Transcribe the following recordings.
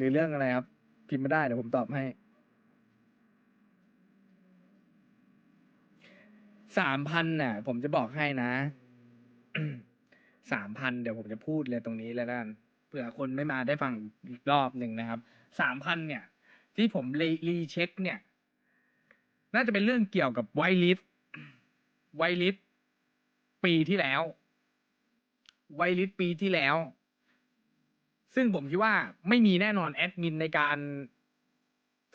หรือเรื่องอะไรครับ พิมพ์มาได้เดี๋ยวผมตอบให้สามพันน่ะ ผมจะบอกให้นะสามพันเดี๋ยวผมจะพูดเลยตรงนี้แล้วกันเผื่อคนไม่มาได้ฟังอีกรอบหนึ่งนะครับสามพันเนี่ย ที่ผมรีรีเช็ค เนี่ย น่าจะเป็นเรื่องเกี่ยวกับไวลิสไวลิสปีที่แล้ว ไวลิสปีที่แล้ว ซึ่งผมคิดว่าไม่มีแน่นอนแอดมินในการ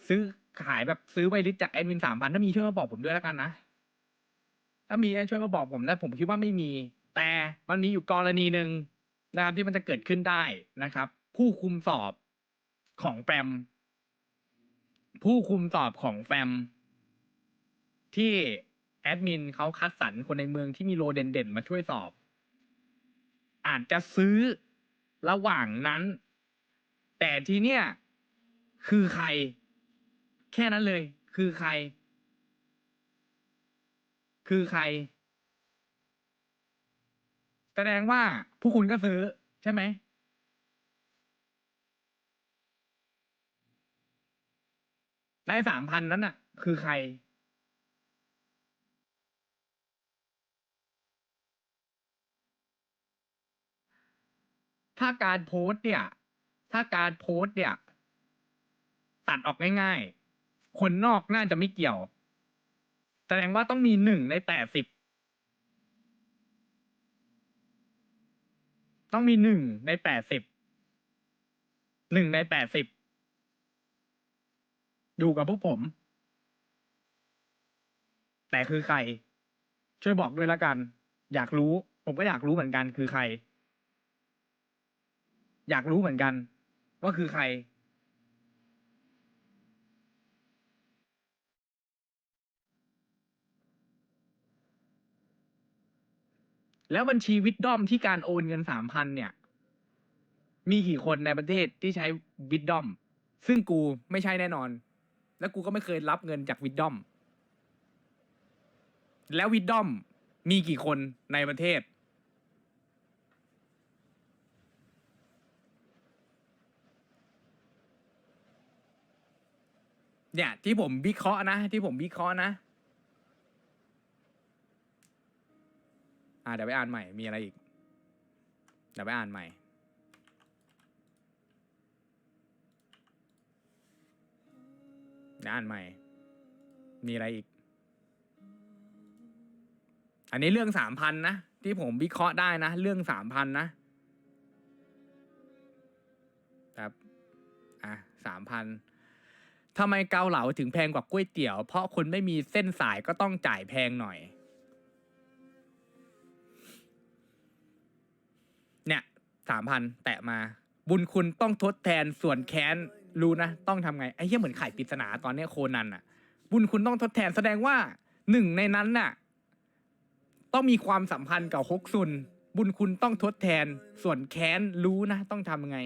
ซื้อขายแบบซื้อไวลิสจากแอดมินสามพันถ้ามีช่วยมาบอกผมด้วยแล้วกันนะ ถ้ามีช่วยมาบอกผมนะผมคิดว่าไม่มี แต่มันมีอยู่กรณีหนึ่งนะครับที่มันจะเกิดขึ้นได้นะครับ ผู้คุมสอบของแฟม ผู้คุมสอบของแฟม ที่แอดมินเขาคัดสรรคนในเมืองที่มีโลเด่นๆมาช่วยสอบ อาจจะซื้อ ระหว่างนั้น แต่ทีเนี้ยคือใคร แค่นั้นเลย คือใคร คือใคร แสดงว่าผู้คุณก็ซื้อใช่ไหมได้สามพันนั้นน่ะ คือใคร ถ้าการโพสต์เนี่ย ถ้าการโพสต์เนี่ย ตัดออกง่ายๆ คนนอกน่าจะไม่เกี่ยว แสดงว่าต้องมีหนึ่งในแปดสิบ ต้องมีหนึ่งในแปดสิบ หนึ่งในแปดสิบ อยู่กับพวกผม แต่คือใคร ช่วยบอกด้วยละกัน อยากรู้ ผมก็อยากรู้เหมือนกันคือใคร อยากรู้เหมือนกันว่าคือใครแล้วบัญชีวิดดอมที่การโอนเงินสามพันเนี่ย มีกี่คนในประเทศที่ใช้วิดดอม ซึ่งกูไม่ใช่แน่นอน แล้วกูก็ไม่เคยรับเงินจากวิดดอม แล้ววิดดอมมีกี่คนในประเทศ เนี่ย ที่ผมวิเคราะห์นะ ที่ผมวิเคราะห์นะ อ่าเดี๋ยวไปอ่านใหม่ มีอะไรอีก เดี๋ยวไปอ่านใหม่ เดี๋ยวอ่านใหม่ มีอะไรอีก อันนี้เรื่องสามพันนะ ที่ผมวิเคราะห์ได้นะ เรื่องสามพันนะครับ อะสามพัน ทำไมเกาเหลาถึงแพงกว่าก๋วยเตี๋ยว เพราะคนไม่มีเส้นสายก็ต้องจ่ายแพงหน่อย เนี่ยสามพันแตะมา บุญคุณต้องทดแทนส่วนแค้นรู้นะ ต้องทำไง ไอ้เหี้ยเหมือนไข่ปริศนาตอนเนี้ยโคนันอะบุญคุณต้องทดแทนแสดงว่าหนึ่งในนั้นน่ะ ต้องมีความสัมพันธ์กับฮกซุน บุญคุณต้องทดแทนส่วนแค้นรู้นะ ต้องทำไง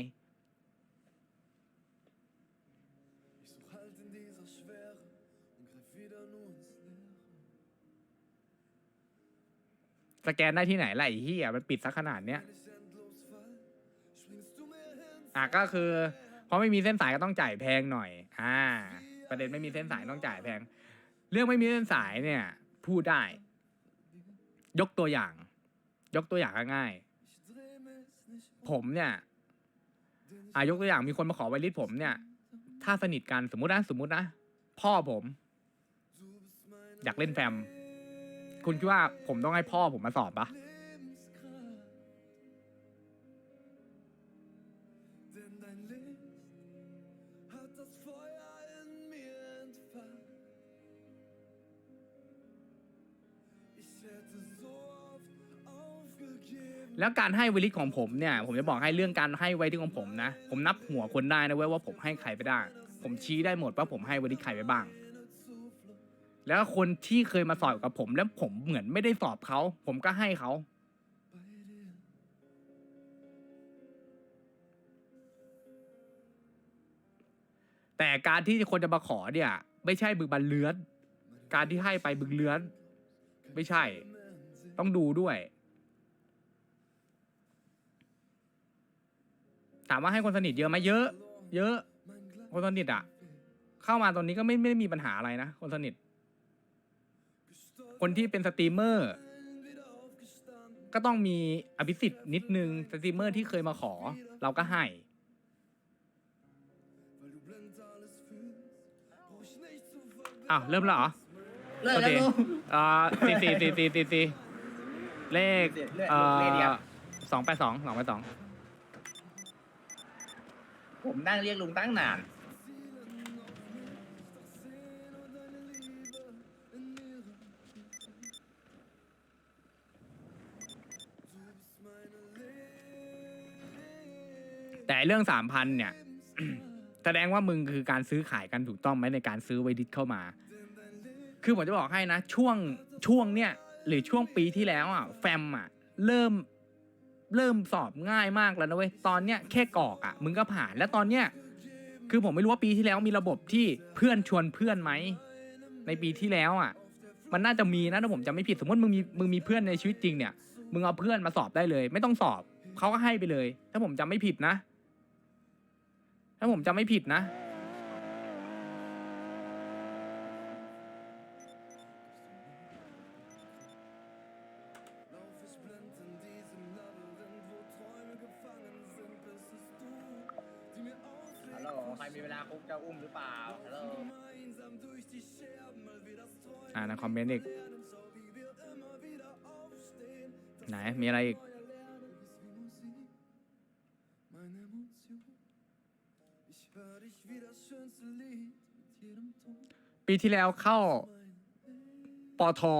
สแกนได้ที่ไหนล่ะไอ้เหี้ยมันปิดซะขนาดเนี้ยอะก็คือเพราะไม่มีเส้นสายก็ต้องจ่ายแพงหน่อย อ่า ประเด็นไม่มีเส้นสายต้องจ่ายแพง เรื่องไม่มีเส้นสายเนี่ย พูดได้ ยกตัวอย่าง ยกตัวอย่างง่ายๆผมเนี่ยอะยกตัวอย่างมีคนมาขอไวลิสผมเนี่ย ถ้าสนิทกันสมมุตินะสมมุตินะพ่อผม อยากเล่นแฟม คุณคิดว่าผมต้องให้พ่อผมมาสอบปะแล้วการให้ไวลิสของผมเนี่ย ผมจะบอกให้เรื่องการให้ไวลิสของผมนะ ผมนับหัวคนได้นะเว้ยว่าผมให้ใครไปได้ ผมชี้ได้หมดว่าผมให้ไวลิสใครไปบ้าง แล้วคนที่เคยมาสอบกับผมแล้วผมเหมือนไม่ได้สอบเขา ผมก็ให้เขา แต่การที่คนจะมาขอเนี่ย ไม่ใช่บึกบันเลื้อน การที่ให้ไปบึกเลื้อน ไม่ใช่ ต้องดูด้วย ถามว่าให้คนสนิทเยอะไหมเยอะ เยอะ คนสนิทอะ เข้ามาตอนนี้ก็ไม่ไม่ได้มีปัญหาอะไรนะ คนสนิท คนที่เป็นสตรีมเมอร์ ก็ต้องมีอภิสิทธิ์นิดนึงสตรีมเมอร์ที่เคยมาขอ เราก็ให้ Weil du blind alles fühlst, brauch ich nicht zu verbergen. อ้าวเริ่มแล้วเหรอเลิกแล้วลุงอ่าสี่สี่สี่สี่สี่สี่เลขเลขเลขเอ่เลขเดียว อสองแปดสองสองแปดสองผมนั่งเรียกลุงตั้งนาน เรื่องสามพันเนี่ย แสดงว่ามึงคือการซื้อขายกันถูกต้องไหมในการซื้อไวดิสเข้ามา คือผมจะบอกให้นะ ช่วงช่วงเนี่ย หรือช่วงปีที่แล้วอะ แฟมอะ เริ่มเริ่มสอบง่ายมากแล้วนะเว้ย ตอนเนี้ยแค่กรอกอะ มึงก็ผ่าน แล้วตอนเนี้ยคือผมไม่รู้ว่าปีที่แล้วมีระบบที่เพื่อนชวนเพื่อนไหม ในปีที่แล้วอะ มันน่าจะมีนะถ้าผมจำไม่ผิดสมมติมึงมีมึงมีเพื่อนในชีวิตจริงเนี่ย มึงเอาเพื่อนมาสอบได้เลย ไม่ต้องสอบเขาก็ให้ไปเลย ถ้าผมจำไม่ผิดนะ ถ้าผมจำไม่ผิดนะ Lauf ich blind in diesem Labyrinth, wo Träume gefangen sind, bis es du, die mir ฮัลโหลใครมีเวลาคุกจะอุ้มหรือเปล่า ฮัลโหล gemeinsam durch die Scherben mal wieder das Träumen อ่าในคอมเมนต์อีก lernen, so wie wir immer wieder aufstehen. Das ไหน มีอะไรอีก ปีที่แล้วเข้าปอทอ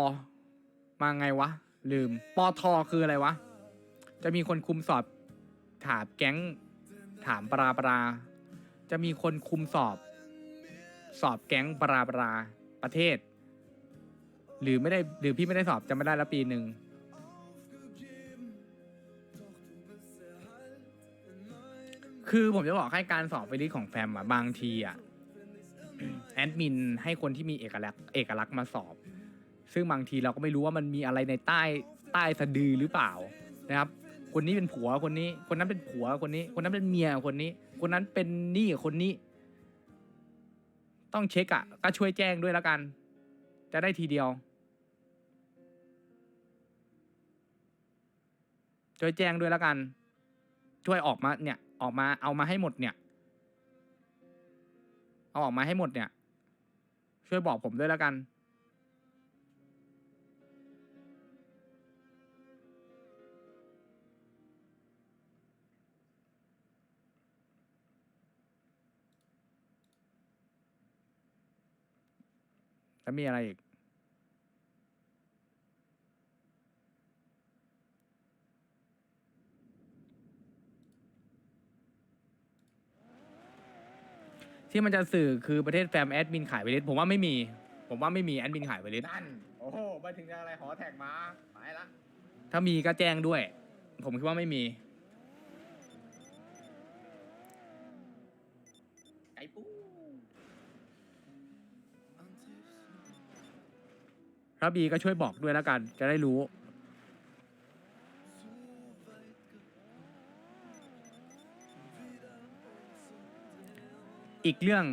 มาไงวะ ลืมปอทอคืออะไรวะ จะมีคนคุมสอบถามแก๊งถามปราปรา จะมีคนคุมสอบ สอบแก๊งปราปราประเทศ หรือไม่ได้หรือพี่ไม่ได้สอบจะไม่ได้ล้วปีหนึ่ง คือผมจะบอกให้การสอบไปลิสของแฟมอะบางทีอะแอดมินให้คนที่มีเอกลักษณ์เอกลักษณ์มาสอบ ซึ่งบางทีเราก็ไม่รู้ว่ามันมีอะไรในใต้ใต้สะดือหรือเปล่านะครับ คนนี้เป็นผัวคนนี้ คนนั้นเป็นผัวคนนี้ คนนั้นเป็นเมียคนนี้ คนนั้นเป็นหนี่คนนี้ ต้องเช็คอะก็ช่วยแจ้งด้วยแล้วกัน จะได้ทีเดียว ช่วยแจ้งด้วยแล้วกัน ช่วยออกมาเนี่ย ออกมาเอามาให้หมดเนี่ย เอาออกมาให้หมดเนี่ย ช่วยบอกผมด้วยแล้วกัน แล้วมีอะไรอีก ที่มันจะสื่อคือประเทศแฟมแอดมินขายไวเลสผมว่าไม่มี ผมว่าไม่มีแอดมินขายไวเลสนั่น โอ้โหมาถึงอะไรหอแท็กมาไปละถ้ามีก็แจ้งด้วย ผมคิดว่าไม่มีไก่ปูถ้าบีก็ช่วยบอกด้วยแล้วกัน จะได้รู้ อีกเรื่อง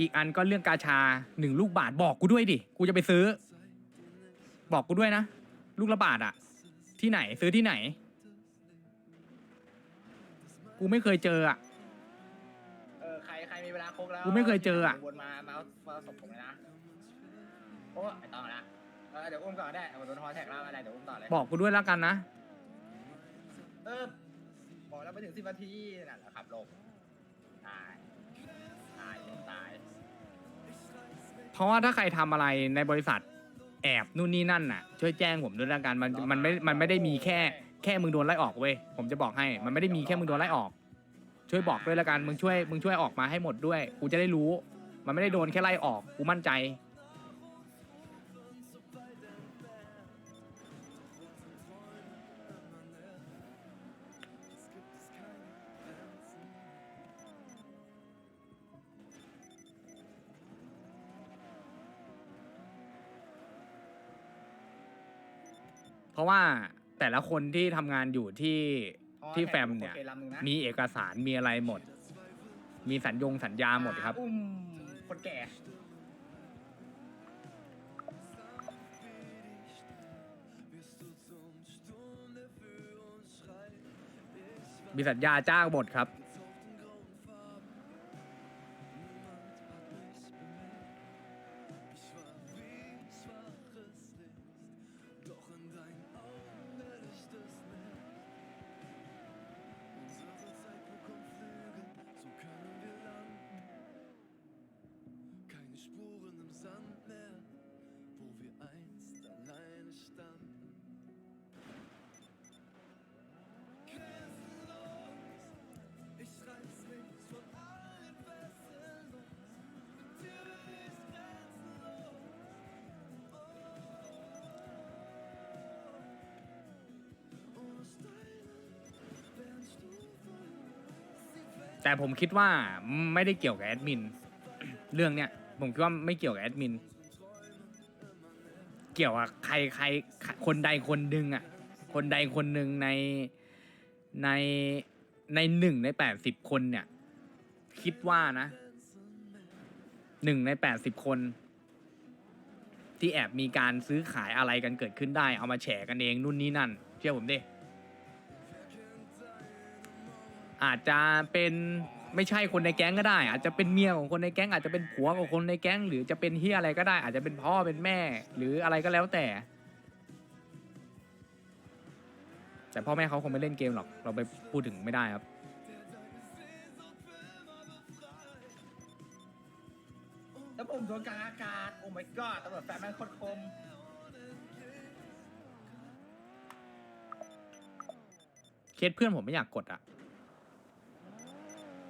อีกอันก็เรื่องกาชาหนึ่งลูกบาทบอกกูด้วยดิ กูจะไปซื้อ บอกกูด้วยนะ ลูกละบาทอะที่ไหนซื้อที่ไหน กูไม่เคยเจออะ เออใครใครมีเวลาคุกแล้วกูไม่เคยเจออะ วนมามามาสบผมเลยนะโอ้ไม่ต้องละเออเดี๋ยวอุ้มก่อนได้เอาโดนหอแท็กแล้วอะไรเดี๋ยวอุ้มต่อเลยบอกกูด้วยแล้วกันนะ เออบอกแล้วไปถึงสิบนาทีนั่นแหละขับลงตาย ตายตาย เพราะว่าถ้าใครทำอะไรในบริษัทแอบนู่นนี่นั่นน่ะ ช่วยแจ้งผมด้วยแล้วกันมันมันไม่มันไม่ได้มีแค่แค่มึงโดนไล่ออกเว้ยผมจะบอกให้มันไม่ได้มีแค่มึงโดนไล่ออก ช่วยบอกด้วยแล้วกันมึงช่วยมึงช่วยออกมาให้หมดด้วย กูจะได้รู้ มันไม่ได้โดนแค่ไล่ออกกูมั่นใจ ราะว่าแต่ละคนที่ทำงานอยู่ที่หอที่ท็กแฟมเนี่ยโอคลำหนึ่งนะมีเอกสารมีอะไรหมด มีสัญญงสัญญาหมดครับ อุ้มคนแก่ Wirst du zum Sturm, der für uns schreit. Ich มีสัญญาจ้างหมดครับ แต่ผมคิดว่าไม่ได้เกี่ยวกับแอดมิน เรื่องเนี้ยผมคิดว่าไม่เกี่ยวกับแอดมิน เกี่ยวกับใครใครคนใดคนหนึ่งอะ คนใดคนหนึ่งในในในหนึ่งในแปดสิบคนเนี่ย คิดว่านะหนึ่งในแปดสิบคน ที่แอบมีการซื้อขายอะไรกันเกิดขึ้นได้ เอามาแฉกันเองนู่นนี่นั่น เชื่อผมดิ อาจจะเป็นไม่ใช่คนในแก๊งก็ได้ อาจจะเป็นเมียของคนในแก๊งอาจจะเป็นผัวของคนในแก๊ง หรือจะเป็นเฮียอะไรก็ได้ อาจจะเป็นพ่อเป็นแม่ หรืออะไรก็แล้วแต่ แต่พ่อแม่เขาคงไม่เล่นเกมหรอก เราไปพูดถึงไม่ได้ครับ แล้วผมโดนกลางอากาศ โอ้ my god ตำรวจแฟนแม่งโคตรคม เคสเพื่อนผมไม่อยากกดอะ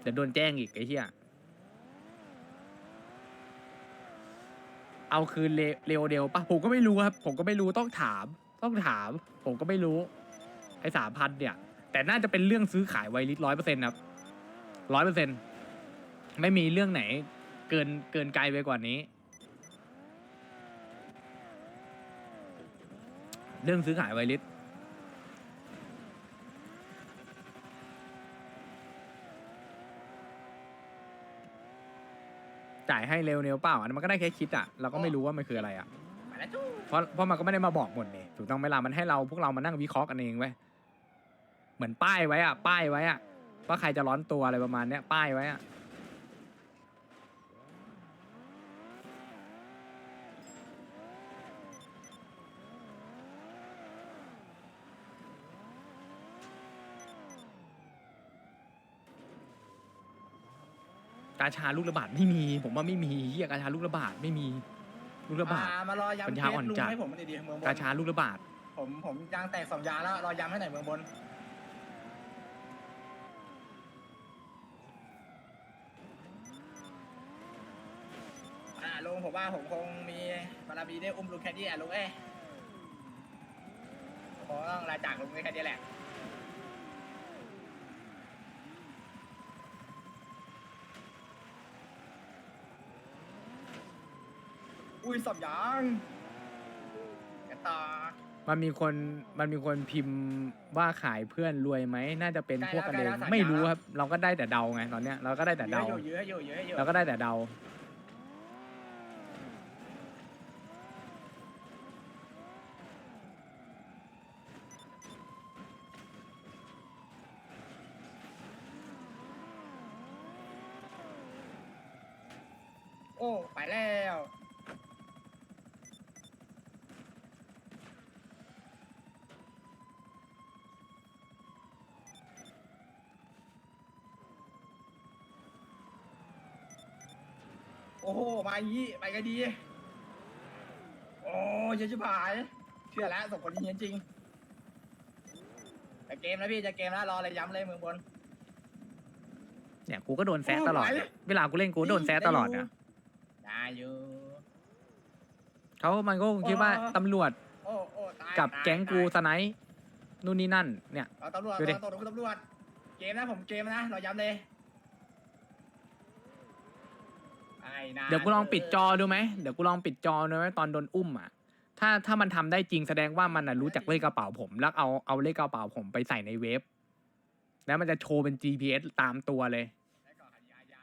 เดี๋ยวโดนแจ้งอีกไอ้เหี้ยเอาคืนเรโอเดลปะผมก็ไม่รู้ครับ ผมก็ไม่รู้ต้องถาม ต้องถาม ผมก็ไม่รู้ไอ้สามพันเนี่ย แต่น่าจะเป็นเรื่องซื้อขายไวลิสร้อยเปอร์เซ็นต์ครับร้อยเปอร์เซ็นต์ไม่มีเรื่องไหน เกินเกินไกลไปกว่านี้ เรื่องซื้อขายไวลิส จ่ายให้เร็วเร็วเปล่าอันนั้นมันก็ได้แค่คิดอะเราก็ไม่รู้ว่ามันคืออะไรอะไปแล้วจู้เพราะเพราะมันก็ไม่ได้มาบอกหมดนี่ถูกต้องไหมล่ะมันให้เราพวกเรามานั่งวิเคราะห์กันเองเว้ยเหมือนป้ายไว้อะป้ายไว้อะว่าใครจะร้อนตัวอะไรประมาณเนี้ยป้ายไว้อะ กาชาลูกระบาดไม่มี ผมว่าไม่มีเฮียกาชาลูกระบาดไม่มีลูกระบาด มามารอปัย้ำญเคญาสอ่อนลุงจัด ให้ผมหน่อยดิเมืองบนกาชาลูกระบาดผมผมยางแตกสองยางแล้วรอย้ำให้หน่อยเมืองบน อ่าลุงผมว่าผมคงมีบารมีได้อุ้มลุงแค่นี้แหละลุงเอ้ยผมต้องลาจากลุงแค่นี้แหละ อุ้ยสอบยางกันต่อมันมีคนมันมีคนพิมพ์ว่าขายเพื่อนรวยไหมน่าจะเป็นพวกกันเองใกล้แล้วใกล้แล้วไม่รู้ครับ เราก็ได้แต่เดาไงตอนเนี้ยเราก็ได้แต่เดาเยอะอยู่เยอะอยู่เยอะอยู่เราก็ได้แต่เดา โอ้ ไปแล้ว โอ้โหมาอย่างนี้ไปกันดี โอ้เยอะชิบหาย เชื่อแล้วสองคนนี้เฮียนจริงจะเกมแล้วพี่จะเกมแล้วรออะไรย้ำเลยเมืองบน เนี่ยกูก็โดนแซะตลอดโอ้ไหวเวลากูเล่นกูก็โดนแซะตลอดอะได้อยู่เขามันก็คงคิดว่าอ๋อตำรวจโอ้โอ้ตายกับตายแก๊งกูตายสไนป์นู่นนี่นั่น เนี่ย เอาตำรวจดูดิ เอาตำรวจคุณตำรวจ เกมนะผมเกมนะเราย้ำเลยไอ้ นาเดี๋ยวกูลองปิดจอดูไหมเดี๋ยวกูลองปิดจอดูไหมตอนโดนอุ้มอะ ถ้าถ้ามันทำได้จริงแสดงว่ามันน่ะรู้จักเลขกระเป๋าผม แล้วเอาเอาเลขกระเป๋าผมไปใส่ในเว็บ แล้วมันจะโชว์เป็น GPS ตามตัวเลย แล้วก็อาญาญา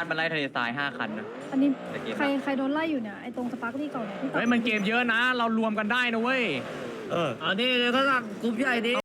ญาติมันไล่ทะเลทรายห้าคันนะอันนี้แต่เกมใครใครโดนไล่อยู่เนี่ยไอ้ตรงสปาร์คลี่เก่าเนี่ยที่ต่อเฮ้ยมันเกมเยอะนะ เรารวมกันได้นะเว้ย เอออันนี้ก็กลุ่มใหญ่ดิ